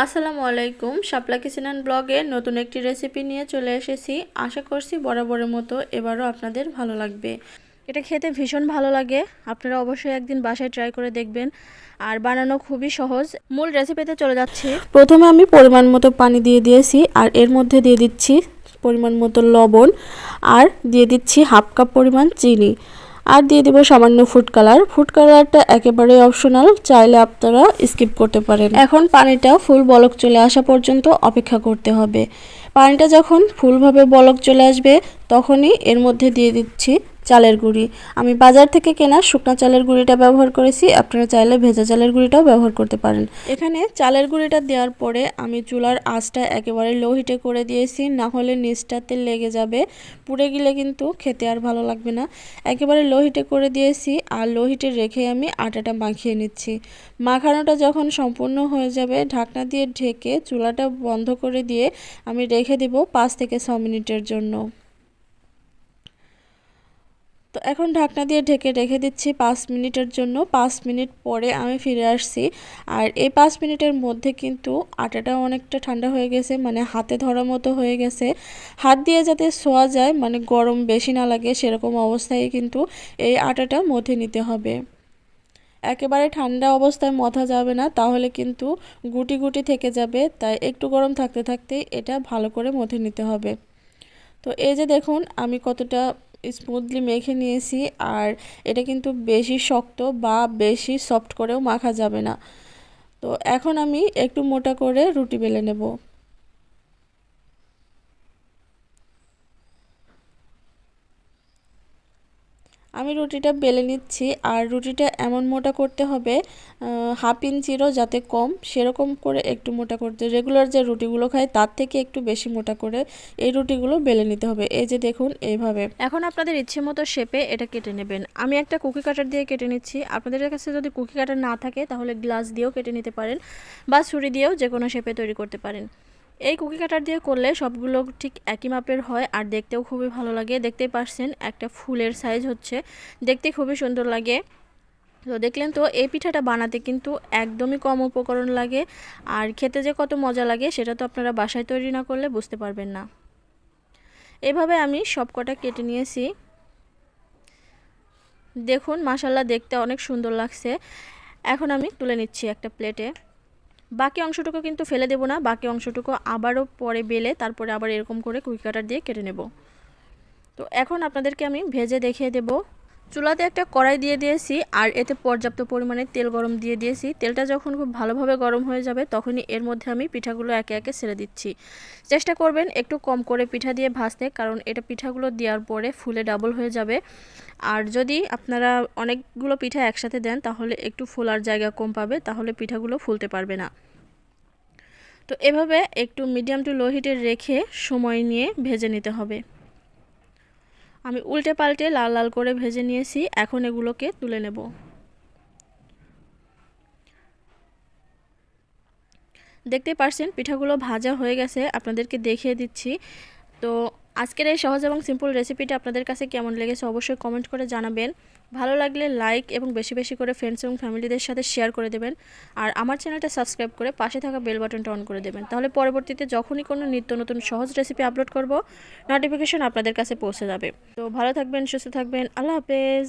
আসসালামু আলাইকুম। শাপলা কিচেন ব্লগে নতুন একটি রেসিপি নিয়ে চলে এসেছি। আশা করছি বরাবরের মতো এবারও আপনাদের ভালো লাগবে। এটা খেতে ভীষণ ভালো লাগে। আপনারা অবশ্যই একদিন বাসায় ট্রাই করে দেখবেন। আর বানানো খুবই সহজ। মূল রেসিপিতে চলে যাচ্ছি। প্রথমে আমি পরিমাণ মতো পানি দিয়ে দিয়েছি আর এর মধ্যে দিয়ে দিচ্ছি পরিমাণ মতো লবণ। আর দিয়ে দিচ্ছি হাফ কাপ পরিমাণ চিনি। আর দিয়ে দেবো সামান্য ফুড কালার ফুড কালারটা একেবারে অপশনাল চাইলে আপনারা স্কিপ করতে পারেন। এখন পানিটা ফুল বলক চলে আসা পর্যন্ত অপেক্ষা করতে হবে। পানিটা যখন ফুলভাবে বলক চলে আসবে, তখনই এর মধ্যে দিয়ে দিচ্ছি চালের গুঁড়ি। আমি বাজার থেকে কেনা শুকনা চালের গুঁড়িটা ব্যবহার করেছি। আপনারা চাইলে ভেজা চালের গুঁড়িটাও ব্যবহার করতে পারেন। এখানে চালের গুঁড়িটা দেওয়ার পরে আমি চুলার আঁচটা একেবারে লো হিটে করে দিয়েছি। না হলে নিচটাতে লেগে যাবে। পুড়ে গেলে কিন্তু খেতে আর ভালো লাগবে না। একেবারে লো হিটে করে দিয়েছি আর লো হিটে রেখে আমি আটাটা মাখিয়ে নিচ্ছি। মাখানোটা যখন সম্পূর্ণ হয়ে যাবে, ঢাকনা দিয়ে ঢেকে চুলাটা বন্ধ করে দিয়ে আমি রেখে দেব পাঁচ থেকে ছ মিনিটের জন্য। এখন ঢাকনা দিয়ে ঢেকে রেখে দিচ্ছি পাঁচ মিনিটের জন্য। পাঁচ মিনিট পরে আমি ফিরে আসছি। আর এই পাঁচ মিনিটের মধ্যে কিন্তু আটাটা অনেকটা ঠান্ডা হয়ে গেছে মানে হাতে ধরার মতো হয়ে গেছে। হাত দিয়ে যাতে শোয়া যায় মানে গরম বেশি না লাগে, সেরকম অবস্থায় কিন্তু এই আটাটা মথে নিতে হবে। একেবারে ঠান্ডা অবস্থায় মথা যাবে না, তাহলে কিন্তু গুটি গুটি থেকে যাবে, তাই একটু গরম থাকতে থাকতেই এটা ভালো করে মথে নিতে হবে। তো এই যে দেখুন, আমি কতটা স্মুথলি মেখে নিয়েছি আর এটা কিন্তু বেশি শক্ত বা বেশি সফট করেও মাখা যাবে না। তো এখন আমি একটু মোটা করে রুটি বেলে নেব। আমি রুটিটা বেলে নিচ্ছি, আর রুটিটা এমন মোটা করতে হবে হাফ ইঞ্চিরও যাতে কম, সেরকম করে একটু মোটা করতে রেগুলার যে রুটিগুলো খাই তার থেকে একটু বেশি মোটা করে এই রুটিগুলো বেলে নিতে হবে। এই যে দেখুন, এইভাবে। এখন আপনাদের ইচ্ছে মতো শেপে এটা কেটে নেবেন। আমি একটা কুকি কাটার দিয়ে কেটে নিচ্ছি। আপনাদের কাছে যদি কুকি কাটার না থাকে, তাহলে গ্লাস দিয়েও কেটে নিতে পারেন বা ছুরি দিয়েও যে কোনো শেপে তৈরি করতে পারেন। এই কুকি কাটার দিয়ে করলে সবগুলো ঠিক একই মাপের হয় আর দেখতেও খুবই ভালো লাগে। দেখতেই পারছেন একটা ফুলের সাইজ হচ্ছে। দেখতে খুবই সুন্দর লাগে। তো দেখলেন তো, এই পিঠাটা বানাতে কিন্তু একদমই কম উপকরণ লাগে আর খেতে যে কত মজা লাগে সেটা তো আপনারা বাসায় তৈরি না করলে বুঝতে পারবেন না। এভাবে আমি সব কটা কেটে নিয়েছি। দেখুন মাসাল্লা দেখতে অনেক সুন্দর লাগছে। এখন আমি তুলে নিচ্ছি একটা প্লেটে বাকি অংশটুকু কিন্তু ফেলে দেব না, বাকি অংশটুকু আবারও পরে বেলে তারপরে আবার এরকম করে কুইক কাটার দিয়ে কেটে নেব। তো এখন আপনাদেরকে আমি ভেজে দেখিয়ে দেব চুলাতে একটা কড়াই দিয়ে দিয়েছি আর এতে পর্যাপ্ত পরিমাণে তেল গরম দিয়ে দিয়েছি। তেলটা যখন খুব ভালোভাবে গরম হয়ে যাবে তখনই এর মধ্যে আমি পিঠাগুলো একে একে ছেড়ে দিচ্ছি। চেষ্টা করবেন একটু কম করে পিঠা দিয়ে ভাজতে কারণ এটা পিঠাগুলো দেওয়ার পরে ফুলে ডাবল হয়ে যাবে। আর যদি আপনারা অনেকগুলো পিঠা একসাথে দেন তাহলে একটু ফোলার জায়গা কম পাবে, তাহলে পিঠাগুলো ফুলতে পারবে না। তো এভাবে একটু মিডিয়াম টু লো হিটে রেখে সময় নিয়ে ভেজে নিতে হবে। আমি উল্টে পাল্টে লাল লাল করে ভেজে নিয়েছি, এখন এগুলোকে তুলে নেব। দেখতে পারছেন, পিঠাগুলো ভাজা হয়ে গেছে, আপনাদেরকে দেখিয়ে দিচ্ছি। তো আজকের এই সহজ এবং সিম্পল রেসিপিটা আপনাদের কাছে কেমন লেগেছে অবশ্যই কমেন্ট করে জানাবেন। ভালো লাগলে লাইক এবং বেশি বেশি করে ফ্রেন্ডস এবং ফ্যামিলিদের সাথে শেয়ার করে দেবেন। আর আমার চ্যানেলটা সাবস্ক্রাইব করে পাশে থাকা বেল বাটনটা অন করে দেবেন। তাহলে পরবর্তীতে যখনই কোনো নিত্য নতুন সহজ রেসিপি আপলোড করব নোটিফিকেশন আপনাদের কাছে পৌঁছে যাবে। তো ভালো থাকবেন, সুস্থ থাকবেন, আল্লাহ হাফেজ।